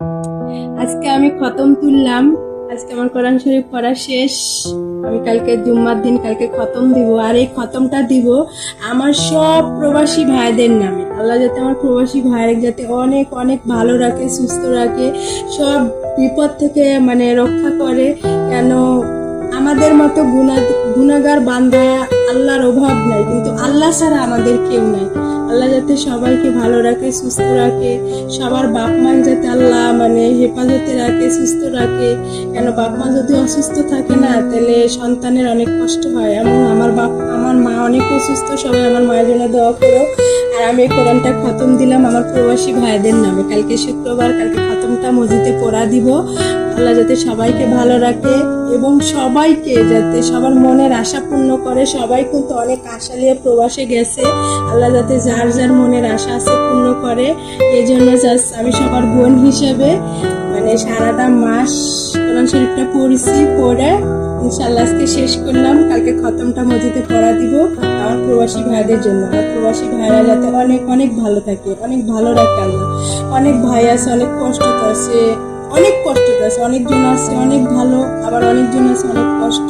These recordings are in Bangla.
আজকে আমি খতম তুললাম। আজকে আমার কোরআন শরীফ পড়া শেষ। আমি কালকে জুম্মার দিন কালকে খতম দিব। আর এই খতমটা দিব আমার সব প্রবাসী ভাইদের নামে। আল্লাহ যাতে আমার প্রবাসী ভাইয়ের যাতে অনেক অনেক ভালো রাখে, সুস্থ রাখে, সব বিপদ থেকে মানে রক্ষা করে। কেন আমাদের মতো গুণা গুণাগার বান্দা আল্লাহর অভাব নাই, কিন্তু আল্লাহ ছাড়া আমাদের কেউ নাই। আল্লাহ যাতে সবাইকে ভালো রাখে, সুস্থ রাখে, সবার বাপ মা যাতে আল্লাহ মানে হেফাজতে রাখে, সুস্থ রাখে। কেন বাপ মা যদি অসুস্থ থাকে না, তাহলে সন্তানের অনেক কষ্ট হয়। এবং আমার বাপ আমার মা অনেক অসুস্থ, সবাই আমার মায়ের জন্য দোয়া করো। আমি কোরআনটা খতম দিলাম আমার প্রবাসী ভাইদের নামে। কালকে শুক্রবার, কালকে খতমটা মসজিদে পড়া দিব। আল্লাহ যাতে সবাইকে ভালো রাখে এবং সবাইকে যাতে সবার মনের আশা পূর্ণ করে। সবাই কিন্তু অনেক আশা নিয়ে প্রবাসে গেছে। আল্লাহ যাতে যার যার মনের আশা আছে পূর্ণ করে। এই জন্য জাস্ট আমি সবার বোন হিসেবে মানে সারাটা মাস কোরআন শরীফটা পড়ছি, পড়ে ইনশাল্লাহ আজকে শেষ করলাম। কালকে খতমটা মসজিদে পড়া দিব আমার প্রবাসী ভাইদের জন্য। আমার প্রবাসী ভাইরা যাতে অনেক অনেক ভালো থাকে, অনেক ভালো রাখে আল্লাহ অনেক ভাই আছে, অনেক কষ্ট আছে, অনেক কষ্ট আছে, অনেকজন আছে, অনেক ভালো, আবার অনেকজন আছে অনেক কষ্ট।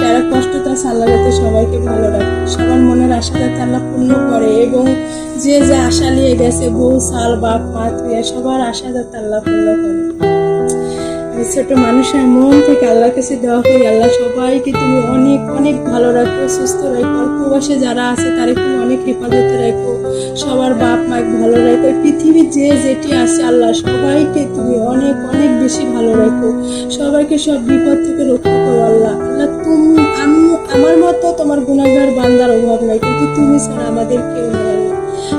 যারা কষ্ট আছে আল্লাহ যাতে সবাইকে ভালো রাখে। সবার মনের আশা যাতে আল্লাহ পূর্ণ করে এবং যে যে আশা নিয়ে গেছে, বউ সাল বাপ, মা তুইয়া সবার আশা যাতে আল্লাহ পূর্ণ করে। ছোট মানুষের মন থেকে আল্লাহ কাছে দেওয়া করি, আল্লাহ সবাইকে তুমি অনেক অনেক ভালো রাখো, সুস্থ রাখো। প্রবাসে যারা আছে তারা তুমি অনেক হেফাজতে রাখো। সবার বাপ মা ভালো রাখো। পৃথিবীর যে যেটি আছে আল্লাহ সবাইকে তুমি অনেক অনেক বেশি ভালো রাখো। সবাইকে সব বিপদ থেকে রক্ষা করো আল্লাহ। আল্লাহ তুমি ছাড়া আমাদের কেউ নেই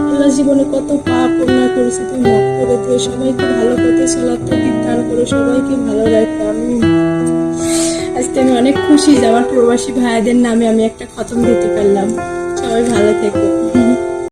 আল্লাহ। জীবনে কত পাপ অন্যায় করেছে তুমি মাফ করে দিয়ে সবাইকে ভালো করতে চলার তৌফিক দান করো, সবাইকে ভালো রাখো আমি আজকে আমি অনেক খুশি যে আমার প্রবাসী ভাইদের নামে আমি একটা খতম দিতে পারলাম। সবাই ভালো থেকো।